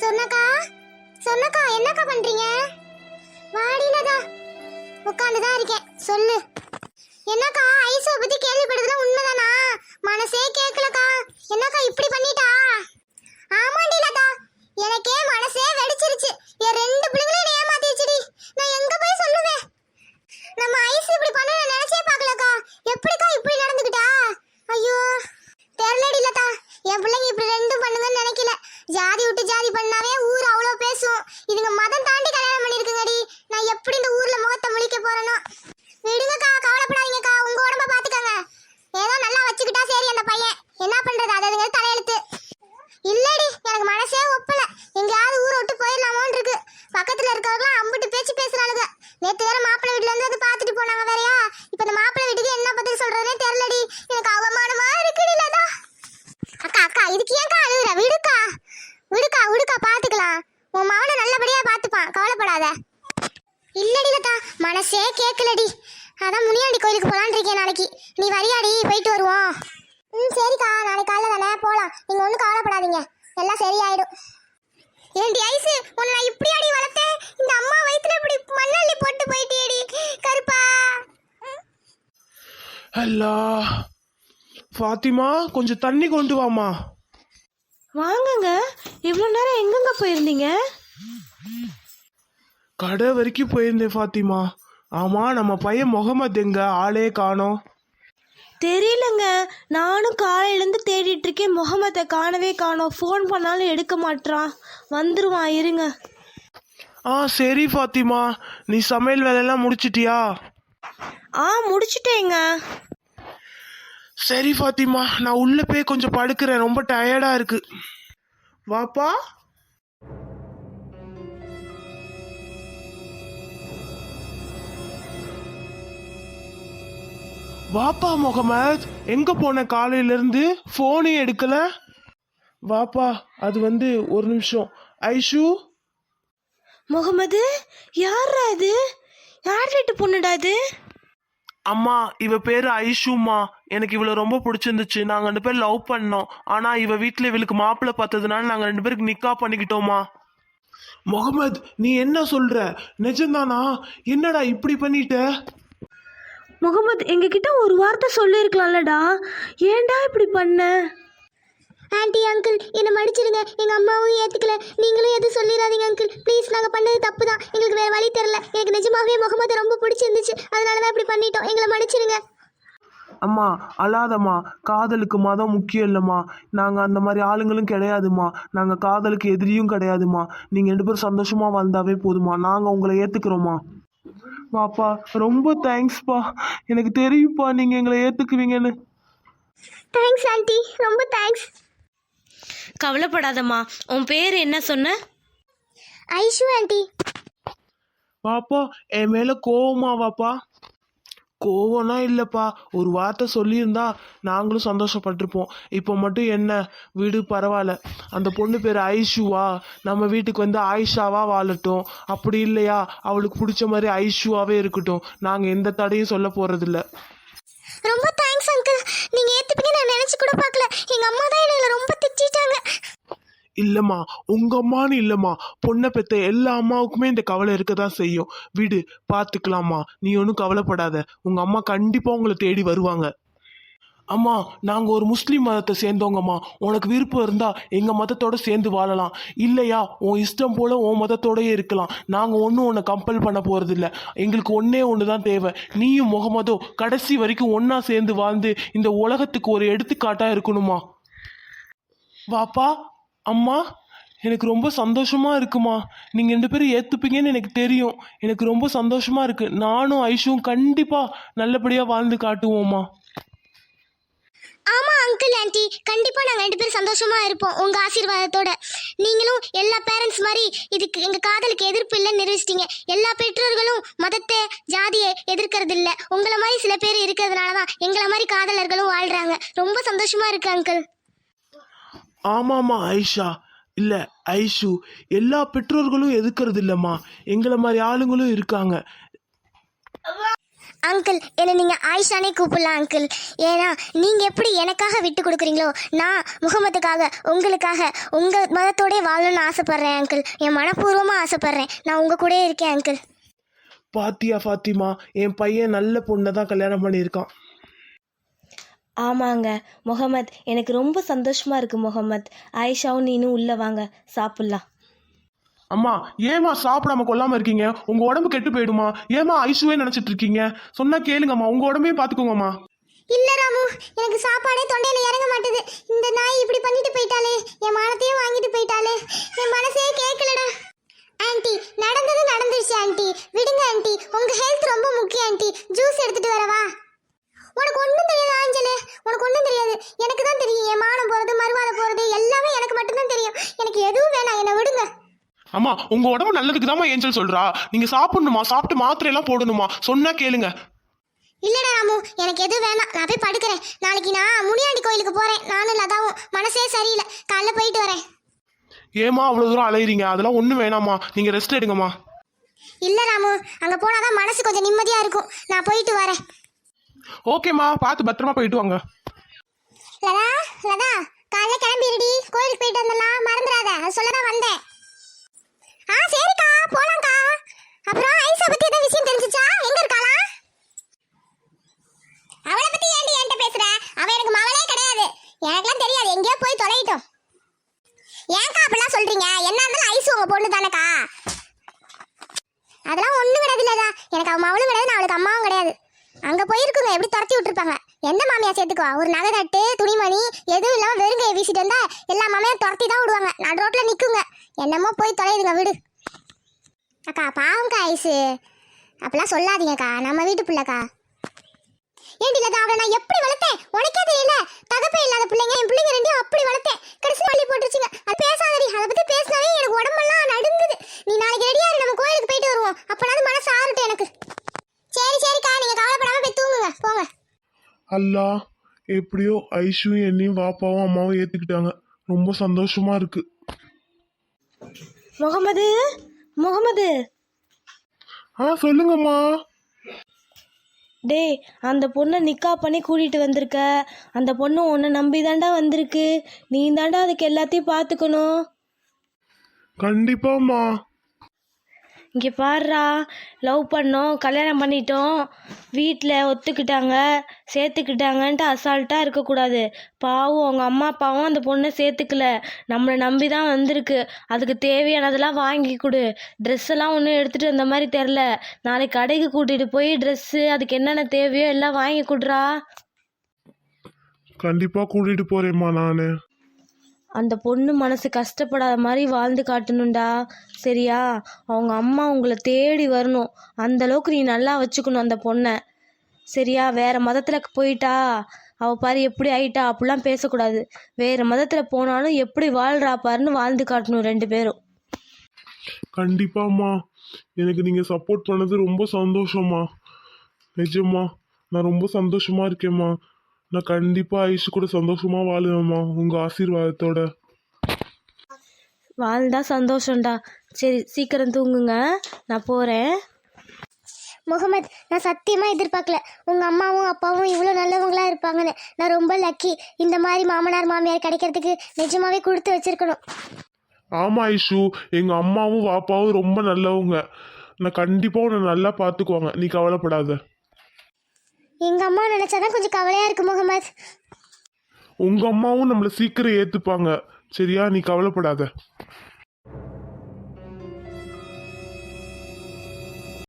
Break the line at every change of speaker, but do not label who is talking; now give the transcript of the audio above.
சொன்னக்கா? சொன்னக்கா என்னக்கா பண்றீங்க? வாடினதா உட்காந்துதான் இருக்கேன். சொல்லு. என்னக்கா ஐசோ பத்தி கேள்விப்பட்டதுல உண்மைதானா? மனசே கேட்கலக்கா. என்னக்கா இப்படி பண்ணிட்டா ஆமாண்டி லதா எனக்கே மனசே வெடிச்சிருச்சு என் ரெண்டு பிள்ளைங்களும் ஏமாத்திடுச்சுடி நான் எங்க போய் சொல்லுவேன் நம்ம ஐஸ் இப்படி பண்ண நான் நினைச்சே பார்க்கலக்கா எப்படிக்கா இப்படி நடந்துக்கிட்டா ஐயோ தெரியலடி லதா என் பிள்ளைங்க இப்படி ரெண்டும் பண்ணுங்கன்னு நினைக்கல ஜாதி விட்டு ஜாதி பண்ணாவே ஊர் அவ்வளோ பேசும் இதுங்க மதம் தாண்டி கல்யாணம் பண்ணிருக்குங்கடி நான் எப்படி இந்த ஊர்ல முகத்தை முழிக்க போறேனோ விடுங்கக்கா கவலைப்படாதீங்கக்கா உங்க உடம்ப பாத்துக்கங்க ஏதோ நல்லா வச்சுக்கிட்டா சரி அந்த பையன் என்ன பண்றது அது அதுங்க தலையெழுத்து இல்லடி எனக்கு மனசே ஒப்பல எங்கேயாவது ஊரை விட்டு போயிடலாமோன்னு இருக்கு வீட்டில் இருக்கவங்களாம் அம்பிட்டு பேச்சு பேசுறாளுங்க. நேற்று வேற மாப்பிள்ளை வீட்டுல இருந்து வந்து பாத்துட்டு போனாங்க வேறையா? இப்ப இந்த மாப்பிள்ளை வீட்டுக்கு என்ன பதில் சொல்றதுனே தெரியலடி. எனக்கு அவமானமா இருக்குடி லதா. அக்கா அக்கா இதுக்கு ஏன்க்கா அழுகுற? விடுக்கா. விடுக்கா விடுக்கா பாத்துக்கலாம் உன் மகனை நல்லபடியா பாத்துப்பான் கவலைப்படாத. இல்லடி லதா மனசே கேட்கலடி அதான் முனியாண்டி கோயிலுக்கு போலான்னு இருக்கேன் நாளைக்கு. நீ வரியாடி போயிட்டு வருவோம். ம் சரிக்கா. நாளைக்கு காலைல தானே போகலாம் நீங்கள் ஒன்றும் கவலைப்படாதீங்க. எல்லாம் சரியாயிடும். ஏண்டி ஐசு உன்னை நான் இப்படி அடி வளர்த்தேன்? இந்த அம்மா வயித்துல இப்படி மண்ணள்ளி போட்டு போயிட்டேடி கருப்பா.
அல்லா ஃபாத்திமா கொஞ்சம் தண்ணி கொண்டு வாமா
வாங்கங்க. இவ்வளோ நேரம் எங்கெங்க போயிருந்தீங்க?
கடை வரைக்கும் போயிருந்தேன் ஃபாத்திமா. ஆமா நம்ம பையன் முகமது எங்க ஆளே காணோம்.
தெரியலங்க. நானும் காலையிலேருந்து தேடிட்டு இருக்கேன். முகமதை காணவே காணோம். ஃபோன் பண்ணாலும் எடுக்க மாட்றான். வந்துருவான் இருங்க.
ஆ சரி ஃபாத்திமா. நீ சமையல் வேலையெல்லாம் முடிச்சிட்டியா?
ஆ முடிச்சிட்டேங்க.
சரி ஃபாத்திமா. நான் உள்ள போய் கொஞ்சம் படுக்கிறேன். ரொம்ப டயர்டா இருக்கு. வாப்பா? வாப்பா முகமது எங்க போன காலையில இருந்து போனே எடுக்கல? வாப்பா அது வந்து ஒரு நிமிஷம். ஐஷு?
முகமது யாரா இது? யார் வீட்டு பொண்ணுடா இது?
அம்மா இவ பேரு ஐஷுமா எனக்கு இவள ரொம்ப பிடிச்சிருந்துச்சு. நாங்க ரெண்டு பேரும் லவ் பண்ணோம். ஆனா இவ வீட்ல இவளுக்கு மாப்பிள்ளை பார்த்ததுனால நாங்க ரெண்டு பேருக்கு நிக்கா பண்ணிக்கிட்டோமா முகமது நீ என்ன சொல்ற? நிஜம்தானா? என்னடா இப்படி பண்ணிட்ட?
முகமது எங்ககிட்ட ஒரு வார்த்தை சொல்லியிருக்கலாம்லடா. ஏன்டா இப்படி பண்ண?
ஆன்ட்டி அங்கிள் என்னை மன்னிச்சிடுங்க. எங்க அம்மாவும் ஏத்துக்கல. நீங்களும் எதுவும் சொல்லிடாதீங்க அங்கிள் ப்ளீஸ் நாங்க பண்ணது தப்பு தான் எங்களுக்கு வேற வழி தெரியல. எனக்கு நிஜமாவே முகமது ரொம்ப பிடிச்சிருந்துச்சு. அதனால தான் இப்படி பண்ணிட்டோம். எங்களை மன்னிச்சிடுங்க.
அம்மா அழாதம்மா. காதலுக்கு மதம் முக்கியம் இல்லைம்மா. நாங்கள் அந்த மாதிரி ஆளுங்களும் கிடையாதும்மா. நாங்கள் காதலுக்கு எதிரியும் கிடையாதும்மா. நீங்கள் ரெண்டு பேரும் சந்தோஷமா வாழ்ந்தாவே போதுமா நாங்கள் உங்களை ஏற்றுக்கிறோம்மா வாப்பா ரொம்ப தேங்க்ஸ்ப்பா எனக்கு தெரியும்ப்பா நீங்கள் எங்களை ஏற்றுக்குவீங்கன்னு
தேங்க்ஸ் ஆன்ட்டி ரொம்ப தேங்க்ஸ்
கவலைப்படாதம்மா உன் பேர் என்ன சொன்ன?
ஐஷு ஆன்ட்டி
வாப்பா என் மேலே கோவமா வாப்பா கோவம்னா இல்லைப்பா. ஒரு வார்த்தை சொல்லியிருந்தா நாங்களும் சந்தோஷப்பட்டிருப்போம். இப்போ மட்டும் என்ன? வீடு பரவாயில்ல. அந்த பொண்ணு பேர் ஐஷுவா. நம்ம வீட்டுக்கு வந்து ஆயிஷாவா வாழட்டும். அப்படி இல்லையா? அவளுக்கு பிடிச்ச மாதிரி ஐஷுவாவே இருக்கட்டும். நாங்கள் எந்த தடையும் சொல்ல போறதில்ல.
ரொம்ப தேங்க்ஸ் அங்கிள் நீங்க ஏத்துப்பீங்க நான் நினைச்சு கூட பார்க்கல. எங்க அம்மா தான் என்னை ரொம்ப திட்டிட்டாங்க.
இல்லைம்மா. உங்க அம்மான்னு இல்லைம்மா. பொண்ணை பெத்த எல்லா அம்மாவுக்குமே இந்த கவலை இருக்க தான் செய்யும். விடு பார்த்துக்கலாம்மா நீ ஒன்றும் கவலைப்படாத. உங்கள் அம்மா கண்டிப்பாக உங்களை தேடி வருவாங்க. அம்மா நாங்கள் ஒரு முஸ்லீம் மதத்தை சேர்ந்தவங்கம்மா. உனக்கு விருப்பம் இருந்தால் எங்கள் மதத்தோடு சேர்ந்து வாழலாம். இல்லையா உன் இஷ்டம் போல் உன் மதத்தோடயே இருக்கலாம். நாங்கள் ஒன்றும் உன்னை கம்பல் பண்ண போகிறதில்ல எங்களுக்கு ஒன்றே ஒன்று தான் தேவை. நீயும் முகமதும் கடைசி வரைக்கும் ஒன்றா சேர்ந்து வாழ்ந்து இந்த உலகத்துக்கு ஒரு எடுத்துக்காட்டாக இருக்கணுமா? வாப்பா அம்மா. எனக்கு ரொம்ப சந்தோஷமா இருக்குமா? நீங்க ரெண்டு பேரும் ஏத்துப்பீங்கன்னு எனக்கு தெரியும். எனக்கு ரொம்ப சந்தோஷமா இருக்கு. நானும் ஐஷும் கண்டிப்பா நல்லபடியா வாழ்ந்து காட்டுவோம்மா.
ஆமா அங்கிள் ஆன்ட்டி கண்டிப்பா நாங்க ரெண்டு பேரும் சந்தோஷமா இருப்போம். உங்க ஆசீர்வாதத்தோட. நீங்களும் எல்லா பேரண்ட்ஸ் மாதிரி இதுக்கு எங்க காதலுக்கு எதிர்ப்பு இல்லைன்னு நிரூபிச்சிட்டீங்க. எல்லா பெற்றோர்களும் மதத்தை ஜாதியை எதிர்க்கிறது இல்ல. உங்களை மாதிரி சில பேர் இருக்கிறதுனால தான் எங்களை மாதிரி காதலர்களும் வாழ்றாங்க. ரொம்ப சந்தோஷமா இருக்கு அங்கிள்
ஆமாம்மா ஐஷா. இல்ல ஐஷு எல்லா பெற்றோர்களும் எதுக்கிறது இல்லம்மா எங்களை மாதிரி ஆளுங்களும் இருக்காங்க.
அங்கிள் என்னை நீங்கள் ஆயிஷானே கூப்பிடலாம் அங்கிள். ஏன்னா நீங்கள் எப்படி எனக்காக விட்டு கொடுக்குறீங்களோ நான் முகமதுக்காக உங்களுக்காக உங்கள் மதத்தோடே வாழணும்னு ஆசைப்பட்றேன் அங்கிள். என் மனப்பூர்வமாக ஆசைப்பட்றேன். நான் உங்கள் கூடயே இருக்கேன் அங்கிள்.
பாத்தியா ஃபாத்திமா என் பையன் நல்ல பொண்ணை தான் கல்யாணம் பண்ணியிருக்கான்.
ஆமாங்க. முகமத் எனக்கு ரொம்ப சந்தோஷமா இருக்கு முகமத். ஆயிஷாவும் நீனும் உள்ள வாங்க. சாப்பிட்லாம்.
அம்மா ஏமா சாப்பிடாம கொல்லாம இருக்கீங்க? உங்க உடம்பு கெட்டு போயிடுமா? ஏமா ஐசுவே நினைச்சிட்டு இருக்கீங்க? சொன்னா கேளுங்கம்மா. உங்க உடம்பையும் பாத்துக்கோங்கம்மா.
இல்ல ராமு எனக்கு சாப்பாடே தொண்டையில இறங்க மாட்டுது. இந்த நாய் இப்படி பண்ணிட்டு போயிட்டாலே என் மானத்தையும் வாங்கிட்டு போயிட்டாலே என் மனசே கேட்கலடா ஆன்ட்டி நடந்தது நடந்துருச்சு ஆன்ட்டி விடுங்க ஆன்ட்டி உங்க ஹெல்த் ரொம்ப முக்கியம் ஆன்ட்டி ஜூஸ் எடுத்துட்டு வரவா? உனக்கு ஒன்றும் தெரியாது ஆஞ்சலு உனக்கு ஒன்றும் தெரியாது எனக்கு தான் தெரியும் என் மானம் போறது மறுவாத போறது எல்லாமே எனக்கு மட்டும்தான் தெரியும் எனக்கு எதுவும் வேணாம் என்னை விடுங்க
அம்மா உங்க உடம்பு நல்லதுக்கு தான் ஏஞ்சல் சொல்றா. நீங்க சாப்பிடணுமா? சாப்பிட்டு மாத்திரை எல்லாம் போடணுமா? சொன்னா கேளுங்க.
இல்லடா ராமு எனக்கு எதுவும் வேணாம். நான் போய் படுக்கிறேன். நாளைக்கு நான் முனியாண்டி கோயிலுக்கு போறேன். நானும் லதாவும். மனசே சரியில்லை. காலைல போயிட்டு வரேன்.
ஏமா அவ்வளவு தூரம் அலையிறீங்க? அதெல்லாம் ஒண்ணும் வேணாம்மா. நீங்க ரெஸ்ட் எடுங்கம்மா.
இல்ல ராமு அங்க போனாதான் மனசு கொஞ்சம் நிம்மதியா இருக்கும். நான் போயிட்டு வரேன்.
ஓகேம்மா பார்த்து பத்திரமா போயிட்டு வாங்க.
லதா லதா காலைல கிளம்பிடுடி கோயிலுக்கு போயிட்டு வந்துடலாம் மறந்துடாத அது சொல்லதான் வந்தேன் ஆ சரிக்கா போலாம்க்கா அப்புறம் ஐசா பத்தி ஏதாவது விஷயம் தெரிஞ்சுச்சா எங்க இருக்காளா அவளை பத்தி ஏன்டி என்கிட்ட பேசுற அவ எனக்கு மவளே கிடையாது எனக்கெல்லாம் தெரியாது எங்கேயோ போய் தொலையிட்டோம் ஏன்க்கா அப்படிலாம் சொல்றீங்க என்ன இருந்தாலும் ஐசு உங்க பொண்ணு தானேக்கா? அதெல்லாம் ஒண்ணும் கிடையாது இல்லதா எனக்கு அவன் மவளும் கிடையாது நான் அவளுக்கு அம்மாவும் கிடையாது. அங்க போயிருக்குங்க எப்படி துரத்தி விட்டுருப்பாங்க. எந்த மாமியா சேர்த்துக்குவா? ஒரு நகை கட்டு துணிமணி எதுவும் இல்லாம வெறுங்கையை வீசிட்டு வந்தா எல்லா மாமியும் துரத்தி தான் விடுவாங்க. நான் ரோட்ல நிக்குங்க. என்னமோ போய் தொலையுதுங்க விடு. அக்கா பாவம்க்கா ஐசு. அப்பெல்லாம் சொல்லாதீங்கக்கா. நம்ம வீட்டு பிள்ளைக்கா. ஏண்டி லதா அவளை நான் எப்படி வளர்த்தேன்? உனக்கே தெரியல. தகப்பே இல்லாத பிள்ளைங்க என் பிள்ளைங்க ரெண்டையும் அப்படி வளர்த்தேன். கடைசி பள்ளி போட்டுருச்சுங்க. அது பேசாதடி. அதை பத்தி பேசினாவே எனக்கு உடம்பெல்லாம் நடுங்குது. நீ நாளைக்கு ரெடியா இரு. நம்ம கோயிலுக்கு போயிட்டு வருவோம். அப்பனாவது மனசு ஆறட்டும் எனக்கு. சரி சரிக்கா. நீங்க கவலைப்படாம போய் தூங்குங்க. போங்க.
அல்லா எப்படியோ ஐஷுவும் என்னையும் வாப்பாவும் அம்மாவும் ஏத்துக்கிட்டாங்க. ரொம்ப சந்தோஷமா இருக்கு.
முகமது முகமது.
ஆ சொல்லுங்கம்மா.
டேய் அந்த பொண்ணை நிக்கா பண்ணி கூட்டிகிட்டு வந்திருக்க. அந்த பொண்ணு உன்னை நம்பி தாண்டா வந்திருக்கு. நீ தாண்டா அதுக்கு எல்லாத்தையும் பார்த்துக்கணும்.
கண்டிப்பாம்மா.
இங்கே பாருடா லவ் பண்ணோம் கல்யாணம் பண்ணிட்டோம். வீட்டில் ஒத்துக்கிட்டாங்க சேர்த்துக்கிட்டாங்கன்ட்டு அசால்ட்டாக இருக்கக்கூடாது. பாவம் அவங்க அம்மா அப்பாவும் அந்த பொண்ணை சேர்த்துக்கல. நம்மளை நம்பி தான் வந்திருக்கு. அதுக்கு தேவையானதெல்லாம் வாங்கி கொடு. ட்ரெஸ் எல்லாம் ஒன்றும் எடுத்துகிட்டு வந்த மாதிரி தெரில நாளைக்கு கடைக்கு கூட்டிகிட்டு போய் ட்ரெஸ்ஸு அதுக்கு என்னென்ன தேவையோ எல்லாம் வாங்கி கொடுறா.
கண்டிப்பாக கூட்டிகிட்டு போகிறேம்மா நான்.
அந்த பொண்ணு மனசு கஷ்டப்படாத மாதிரி வாழ்ந்து காட்டணும்டா. சரியா? அவங்க அம்மா உங்களை தேடி வரணும். அந்த அளவுக்கு நீ நல்லா வச்சுக்கணும் அந்த பொண்ணை. சரியா? வேற மதத்தில் போயிட்டா. அவள் பாரு எப்படி ஆயிட்டா. அப்படிலாம் பேசக்கூடாது. வேற மதத்தில் போனாலும் எப்படி வாழ்றா பாருன்னு வாழ்ந்து காட்டணும் ரெண்டு பேரும்.
கண்டிப்பாம்மா எனக்கு நீங்கள் சப்போர்ட் பண்ணது ரொம்ப சந்தோஷம்மா. நிஜம்மா. நான் ரொம்ப சந்தோஷமாக இருக்கேம்மா. நான் கண்டிப்பா ஐஷு கூட சந்தோஷமா வாழுவேம்மா. உங்க ஆசீர்வாதத்தோட.
வாழ்ந்தா சந்தோஷம்டா. சரி சீக்கிரம் தூங்குங்க. நான் போகிறேன்
முகமது நான் சத்தியமா எதிர்பார்க்கல. உங்க அம்மாவும் அப்பாவும் இவ்வளோ நல்லவங்களா இருப்பாங்கன்னு. நான் ரொம்ப லக்கி இந்த மாதிரி மாமனார் மாமியார் கிடைக்கிறதுக்கு நிஜமாவே கொடுத்து வச்சிருக்கணும்.
ஆமா ஐஷு. எங்க அம்மாவும் வாப்பாவும் ரொம்ப நல்லவங்க. நான் கண்டிப்பா உன்னை நல்லா பாத்துக்குவாங்க நீ கவலைப்படாத.
எங்க அம்மா நினைச்சாதான் கொஞ்சம் கவலையா இருக்கு முகமது.
உங்க அம்மாவும் நம்மளை சீக்கிரம் ஏத்துப்பாங்க. சரியா? நீ கவலைப்படாத.